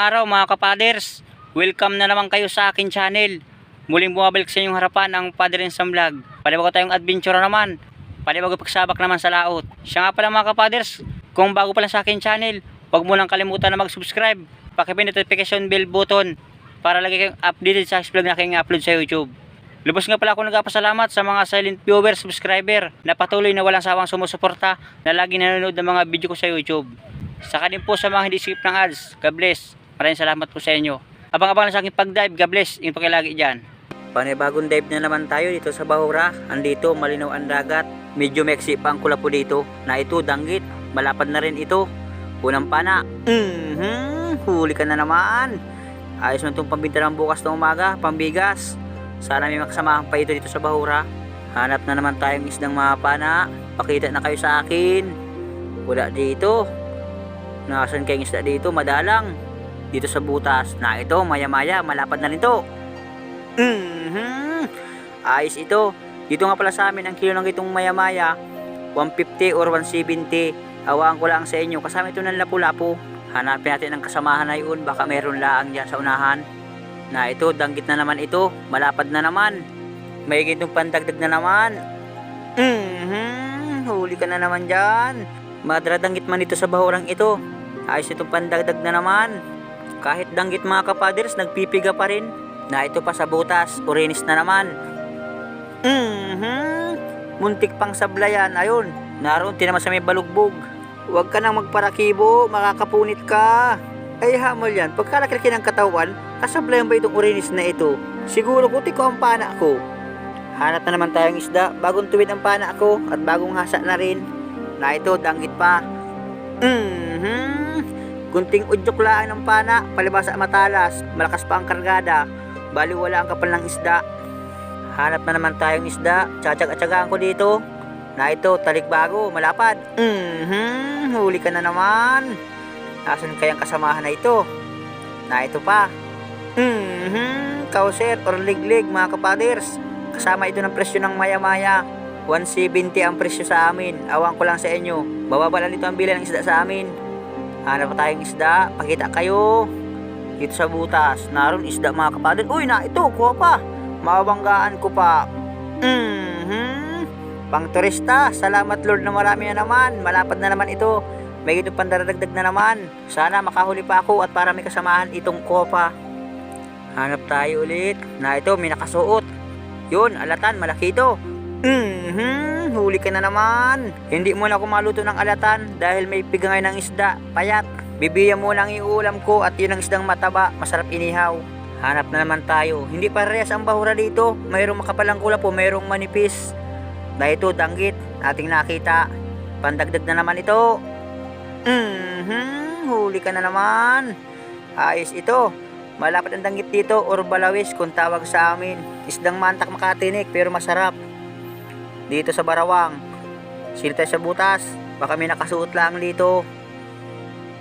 Mapagpalang araw mga kapaders. Welcome na naman kayo sa akin channel. Muling bumabalik sa inyong harapan ang Padre sa Vlog. Palibago tayong adventure naman. Palibago pagsabak naman sa laot. Siya nga pala mga kapaders, kung bago pa lang sa akin channel, huwag mo lang kalimutan na mag-subscribe. Pakipin notification bell button para lagi kayong updated sa vlog na aking upload sa YouTube. Lubos nga pala ako nagpasalamat sa mga silent viewer, subscriber na patuloy na walang sawang sumusuporta na lagi nanonood ng mga video ko sa YouTube. Saka din po sa mga hindi skip ng ads, God bless. Maraming salamat po sa inyo. Abang-abang na sa aking pag-dive, God bless. Yung pakilagi dyan. Panibagong dive na naman tayo dito sa Bahura. Andito, malinaw ang dagat. Medyo meksi pa ang kulapo dito. Na ito, danggit. Malapad na rin ito. Unang pana. Mhm, huli ka na naman. Ayos na itong pambinta ng bukas ng umaga, pambigas. Sana may makasamahan pa ito dito sa Bahura. Hanap na naman tayong isdang mga pana. Pakita na kayo sa akin. Wala dito. Nasaan kayong isda dito? Madalang. Dito sa butas. Na ito, maya-maya, malapad na rin to. Mhm. Ayos ito. Dito nga pala sa amin, ang kilo ng itong maya-maya, 150 or 170. Awaan ko lang sa inyo. Kasama ito ng lapu-lapu. Hanapin natin ang kasamahan na yun. Baka meron laang dyan sa unahan. Na ito, danggit na naman ito. Malapad na naman. May gintong pandagdag na naman. Mhm. Huli ka na naman dyan. Madradanggit man ito sa bahurang ito. Ayos itong pandagdag na naman. Kahit danggit mga kapaders, nagpipiga pa rin. Na ito pa sa butas, urinis na naman. Mhm. Muntik pang sablayan. Ayun, naroon tinaman sa may balugbog. Huwag ka nang magparakibo, makakapunit ka. Ay hamol yan, pagkalaki ng katawan, kasablayan ba itong urinis na ito? Siguro kuti ko ang pana ko. Hanap na naman tayong isda, bagong tuwid ang pana ko at bagong hasa na rin. Na ito, danggit pa. Mhm. Kunting udyok lang ng pana, palibasa matalas, malakas pa ang kargada. Bali wala ang kapal ng isda. Hanap na naman tayong isda, tsatsaga-tsagaan ko dito. Na ito, talikbago, malapad. Mhm, huli ka na naman. Nasaan kayang kasamahan na ito? Na ito pa. Mhm, kauser or liglig mga kapaders. Kasama ito ng presyo ng maya-maya. 170 ang presyo sa amin. Awan ko lang sa inyo. Bababa lang dito ang bilan ng isda sa amin. Hanap pa tayong isda. Pakita kayo. Dito sa butas. Naroon isda mga kapaders. Uy na, ito, kuha pa. Mabanggaan ko pa. Mhm. Pang turista, salamat Lord na marami na naman. Malapad na naman ito. May gito pandaradagdag na naman. Sana makahuli pa ako at para may kasamahan itong kopa. Hanap tayo ulit. Na ito, may nakasuot. Yun, alatan, malaki ito. Mhm, huli ka na naman. Hindi mo na ako maluto ng alatan dahil may pigangay ng isda, payat. Bibiya mo lang iulam ko at yun ang isdang mataba, masarap inihaw. Hanap na naman tayo. Hindi parehas ang bahura dito. Mayroong makapalang kula po, mayroong manipis. Na ito, danggit. Ating nakita. Pandagdag na naman ito. Mhm, huli ka na naman. Ayos ito. Malapit ang danggit dito or balawis kung tawag sa amin. Isdang mantak makatinik pero masarap. Dito sa Barawang. Sila tayo sa butas. Baka may nakasuot lang dito.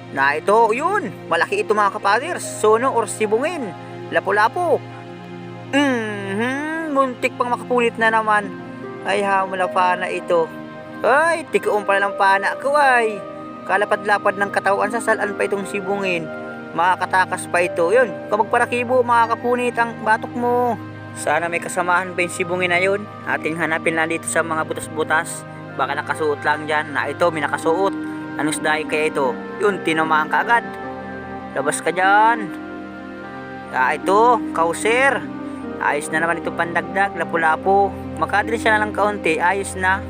Na ito, yun. Malaki ito mga kapaders. Sono or sibungin. Lapo-lapo. Mhm, muntik pang makapulit na naman. Ay, hamon na pana ito. Ay, tikoon pala ng pana ko ay. Kalapad-lapad ng katawan sa salan pa itong sibungin. Makakatakas pa ito. Yun, kung magparakibo, makakapunit ang batok mo. Sana may kasamahan pa yung sibungin na yun. Ating hanapin lang dito sa mga butas-butas. Baka nakasuot lang dyan. Na ito, may nakasuot. Anong isdahin kaya ito? Yun, tinamaan ka agad. Labas ka dyan. Ah, ito, kauser. Ayos na naman itong pandagdag, lapu-lapu. Makadali siya na lang kaunti, ayos na.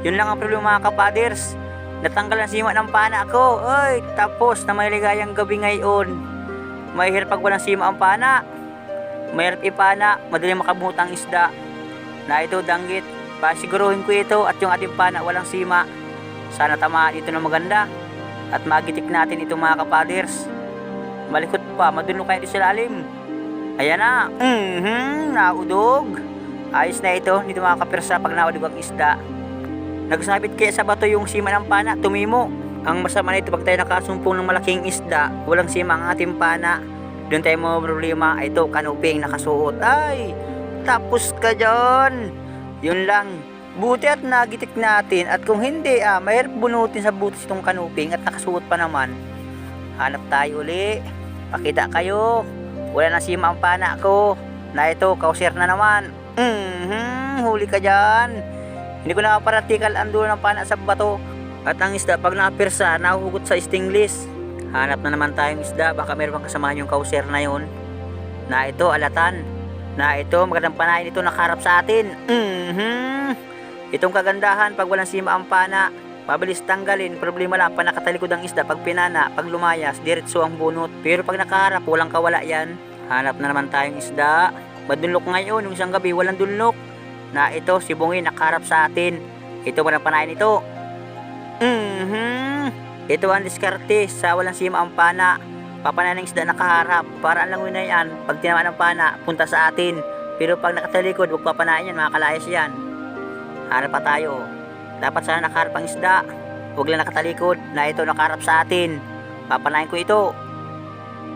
Yun lang ang problema mga kapaders. Natanggal ang sima ng pana ko. Ay, tapos na may ligayang gabi ngayon. Mahirap pag walang sima ang pana. Mahirap ipana, madaling makabutang isda. Na ito, danggit. Pasiguruhin ko ito at yung ating pana walang sima. Sana tamaan ito ng maganda. At magitik natin itong mga kapaders. Malikot pa, madulo kayo sa lalim. Ayan na. Mhm, naudog. Ayos na ito, dito mga kapirsa pag naudog ang isda. Nagsabit kaya sa bato yung sima ng pana, tumimo. Ang masama nito pag tayo nakasumpong ng malaking isda, walang sima ang ating pana. Doon tayo mo problema, ito, kanuping nakasuot. Ay, tapos ka dyan. Yun lang. Buti at nagitik natin at kung hindi ah, mahirap bunutin sa butas itong kanuping at nakasuot pa naman. Hanap tayo uli. Pakita kayo. Wala na si ang pana ko. Na ito, kauser na naman. Mhm, huli ka dyan. Hindi ko nakapratikal ang dulo ng pana sa bato. At ang isda, pag napirsa, nahuhugot sa stingless. Hanap na naman tayong isda, baka meron pang kasamahan yung kauser na yun. Na ito, alatan. Na ito, magandang panahin ito nakarap sa atin. Mhm. Itong kagandahan, pag walang sima ang pana, Pabilis tanggalin, problema lang pa nakatalikod ang isda pag pinana, pag lumayas, diretso ang bunot. Pero pag nakaharap, walang kawala yan. Hanap na naman tayong isda. Madunlok ngayon, yung isang gabi, walang dunlok. Na ito, si Bungi nakaharap sa atin. Ito na panahin ito? Mhm. Ito ang diskarte sa walang sima ang pana. Papanahin ng isda nakaharap. Para ang langoy na yan, pag tinamaan ng pana, punta sa atin. Pero pag nakatalikod, huwag papanahin yan, makakalayas yan. Hanap pa tayo. Dapat sana nakaharap ang isda. Huwag lang nakatalikod na ito nakaharap sa atin. Papanahin ko ito.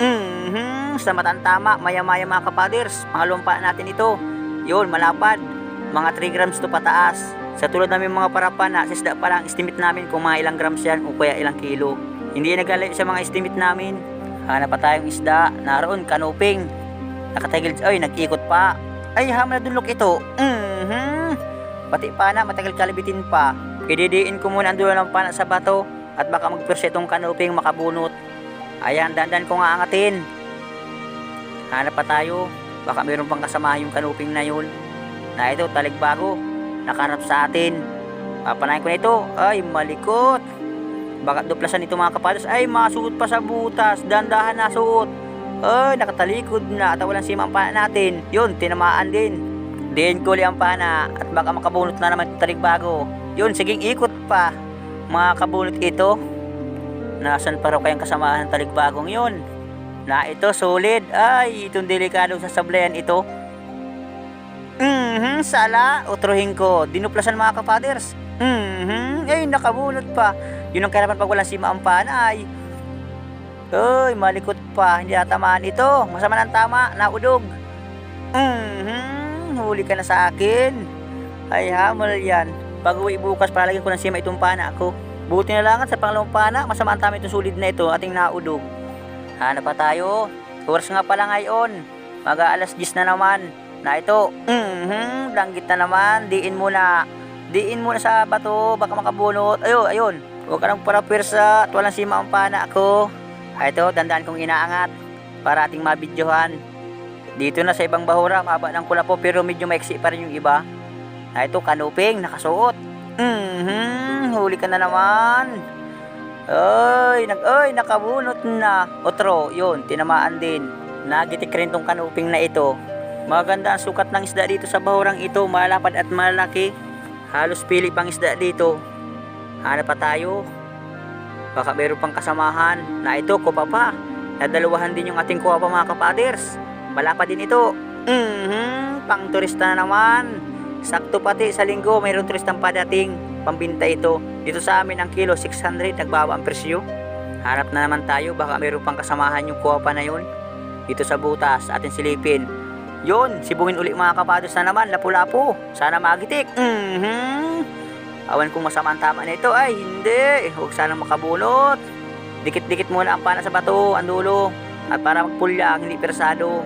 Mhm, sa matang tama, maya-maya mga kapaders, mga lumpa natin ito. Yun, malapad. Mga 3 grams to pataas. Sa tulad namin mga parapan na sa isda pa lang, estimate namin kung mga ilang grams yan o kaya ilang kilo. Hindi nagalayo sa mga estimate namin. Hanap pa tayong isda. Naroon, kanuping. Nakatagil, ay, nag-ikot pa. Ay, hamon na dunlok ito. Mhm. Pati pana, matagal kalibitin pa. Ididiin ko muna ang dulo ng pana sa bato at baka magpirsa itong kanuping makabunot. Ayan, dandan ko nga angatin. Hanap pa tayo. Baka mayroon pang kasama yung kanuping na yun. Na ito, taligbago. Nakarap sa atin. Papanayin ko na ito. Ay, malikot. Baka duplasan ito mga kapalos. Ay, masuot pa sa butas. Dandahan na suot. Ay, nakatalikod na at walang sima ang pana natin. Yun, tinamaan din. Diin ko ang pana at baka makabunot na naman talig bago. Yun, siging ikot pa. Mga kabunot ito. Nasaan pa raw kayang kasamahan ng taligbagong yun? Na ito, solid. Ay, itong delikado sa sablayan ito. Mhm, sala. Utrohin ko. Dinuplasan mga kapaders. Mhm, ay, nakabunot pa. Yun ang kailangan pag walang sima ang pana ay. Uy, malikot pa. Hindi natamaan ito. Masama ng tama. Naudog. Mhm, huli ka na sa akin. Ay, hamol yan. Pag uwi bukas, palagyan ko ng sima itong pana ko. Buti na lang at sa pangalawang pana, masama ang tama itong sulid na ito, ating naudog. Hanap pa tayo. Oras nga pala ngayon. Mag alas 10 na naman. Na ito. Mhm, langgit na naman. Diin muna. Diin muna sa bato, baka makabunot. Ayun, ayun. Huwag ka nang parapirsa at walang sima ang pana ko. Ay, ito, dandaan kong inaangat para ating mabidyohan. Dito na sa ibang bahura, maba ng kula po pero medyo maiksi pa rin yung iba. Na ito, kanuping, nakasuot. Mhm, huli ka na naman. Ay, nag ay, nakabunot na. Otro, yun, tinamaan din. Nagitik rin tong kanuping na ito. Maganda ang sukat ng isda dito sa bahurang ito, malapad at malaki. Halos pili pang isda dito. Hanap pa tayo. Baka meron pang kasamahan na ito, kupa pa. Nadalawahan din yung ating kuha pa mga kapaders. Malapad din ito. Mhm, pang turista na naman. Sakto pati sa linggo, mayroong turistang padating. Pambinta ito. Dito sa amin ang kilo 600, nagbaba ang presyo. Hanap na naman tayo, baka mayroon pang kasamahan yung kuha na yun. Dito sa butas, atin silipin. Yun, sibungin uli mga kapados na naman, lapu-lapu. Sana magitik. Mhm. Awan kung masama ang tama nito. Ay, hindi. Huwag sanang makabulot. Dikit-dikit muna ang pana sa bato, ang dulo. At para magpulya, hindi persado.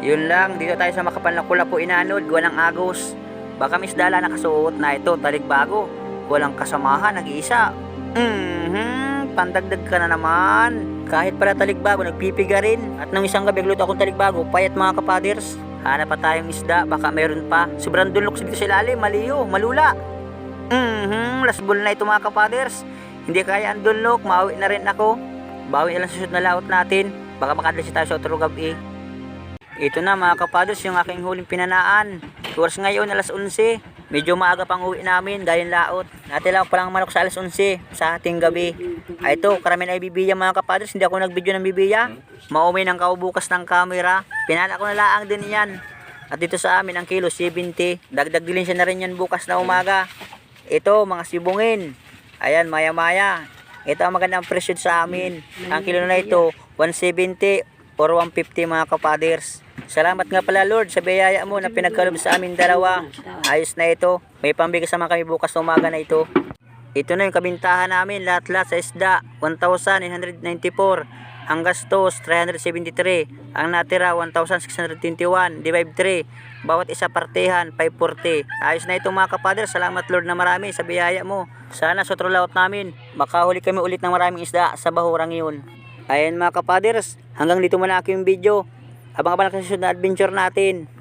Yun lang, dito tayo sa makapal na kula po inanod, gawa ng agos. Baka misdala nakasuot na ito, taligbago. Walang kasamahan, nag-iisa. Mhm, pandagdag ka na naman. Kahit pala taligbago, nagpipiga rin. At nung isang gabi, nagluto akong taligbago, payat mga kapaders. Hanap pa tayong isda, baka meron pa. Sobrang dulok dito sa ilalim, maliyo, malula. Mhm, last ball na ito mga kapaders. Hindi kaya ang dulok, mauwi na rin ako. Bawi na lang susunod na laot natin. Baka makadalasi tayo sa otro gabi. Ito na mga kapaders, yung aking huling pinanaan. Oras ngayon, alas 11. Medyo maaga pang uwi namin, galing laot. Natila ko palang manok sa alas 11 sa ating gabi. Ay ito, karami na ibibiya mga kapaders. Hindi ako nagbideo ng bibiya. Maumi ng kaubukas ng camera. Pinala ko na laang din yan. At dito sa amin, ang kilo 70. Dagdag din siya na rin yan bukas na umaga. Ito, mga sibungin. Ayan, maya-maya. Ito ang magandang presyo sa amin. Ang kilo na ito, 170 or 150 mga kapaders. Salamat nga pala Lord sa biyaya mo na pinagkalob sa amin dalawa. Ayos na ito. May pambigas naman kami bukas na umaga na ito. Ito na yung kabintahan namin lahat-lahat sa isda. 1,994. Ang gastos, 373. Ang natira, 1,621. Divide 3. Bawat isa partehan, 540. Ayos na ito mga kapader. Salamat Lord na marami sa biyaya mo. Sana sa trulaut namin, makahuli kami ulit ng maraming isda sa bahurang iyon. Ayan mga kapaders, hanggang dito muna aking video. Abang-abang sa susunod na adventure natin.